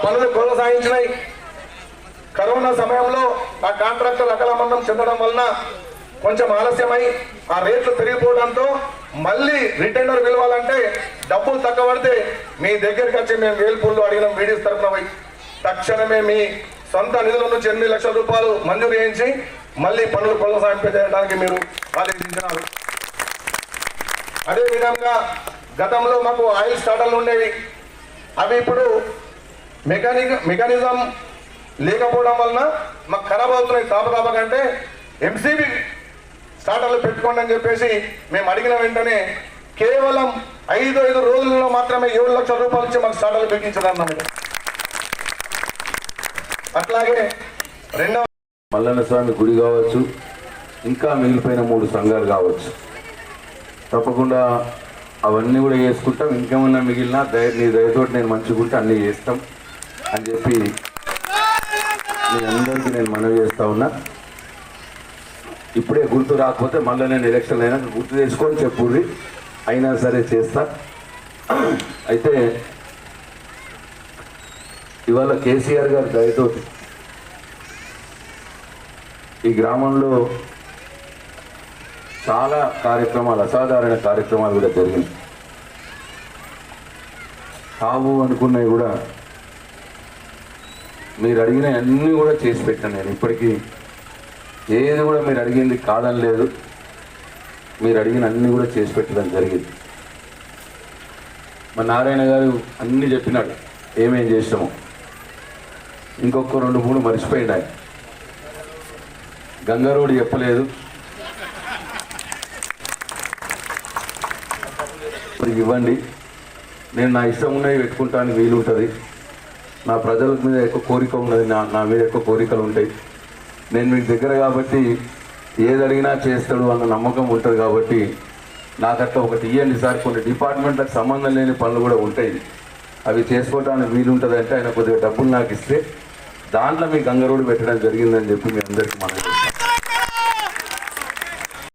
ఆ పనులు కొనసాగించినాయి. కరోనా సమయంలో ఆ కాంట్రాక్టర్ అకలమన్నం చెందడం వలన కొంచెం ఆలస్యమై ఆ రేట్లు పెరిగిపోవడంతో మళ్ళీ రిటైనర్ పిలవాలంటే డబ్బులు తక్కువ పడితే మీ దగ్గరికి వచ్చి మేము వేల్పూర్లు అడిగిన వీడియోస్ తరఫున తక్షణమే మీ సొంత నిధుల నుంచి ఎనిమిది లక్షల రూపాయలు మంజూరు చేయించి మళ్ళీ పనులు కొనసాగింపజేయడానికి మీరు ఆలోచించినారు అదేవిధంగా గతంలో మాకు ఆయిల్ స్టార్టర్లు ఉండేవి. అవి ఇప్పుడు మెకానిక్ మెకానిజం లేకపోవడం వలన మాకు ఖరాబ్ అవుతున్నాయి తాపతాప కంటే ఎంసీబీ స్టార్టర్లు పెట్టుకోండి అని చెప్పేసి మేము అడిగిన వెంటనే కేవలం ఐదు ఐదు రోజుల్లో మాత్రమే ఏడు లక్షల రూపాయలు ఇచ్చి మాకు స్టార్టర్లు పెట్టించదన్నాం మీరు అట్లాగే రెండవ మల్లన్న స్వామి గుడి కావచ్చు ఇంకా మిగిలిపోయిన మూడు సంఘాలు కావచ్చు. తప్పకుండా అవన్నీ కూడా చేసుకుంటాం. ఇంకేమన్నా మిగిలినా దయ నీ దయతోటి నేను మంచిగుంటే అన్నీ చేస్తాం. అని చెప్పి మీ అందరికీ నేను మనవి చేస్తా ఉన్నా. ఇప్పుడే గుర్తు రాకపోతే మళ్ళీ నేను ఎలక్షన్ అయినా గుర్తు చేసుకొని చెప్పుర్రి. అయినా సరే చేస్తా. అయితే ఇవాళ కేసీఆర్ గారి దయతో ఈ గ్రామంలో చాలా కార్యక్రమాలు అసాధారణ కార్యక్రమాలు కూడా జరిగింది కావు అనుకున్నవి కూడా మీరు అడిగిన అన్నీ కూడా చేసి పెట్టాను నేను. ఇప్పటికీ ఏది కూడా మీరు అడిగింది కాదని లేదు. మీరు అడిగిన అన్నీ కూడా చేసి పెట్టడం జరిగింది. మా నారాయణ గారు అన్నీ చెప్పినాడు. ఏమేం చేసాము ఇంకొక రెండు మూడు మర్చిపోయింది ఆయన. గంగారోడు చెప్పలేదు. ఇప్పుడు ఇవ్వండి. నేను నా ఇష్టం ఉన్నవి పెట్టుకుంటానికి వీలు ఉంటుంది నా ప్రజల మీద ఎక్కువ కోరిక ఉన్నది నా నా మీద ఎక్కువ కోరికలు ఉంటాయి. నేను మీకు దగ్గర కాబట్టి ఏది అడిగినా చేస్తాడు అన్న నమ్మకం ఉంటుంది కాబట్టి నాకు ఒకటి ఇవ్వండి సార్. కొన్ని డిపార్ట్మెంట్లకు సంబంధం లేని పనులు కూడా ఉంటాయి. అవి చేసుకోవడానికి వీలు ఉంటుంది అంటే ఆయన కొద్దిగా డబ్బులు నాకు ఇస్తే దాంట్లో మీ గంగరోడు పెట్టడం జరిగిందని చెప్పి మీ అందరికీ మనం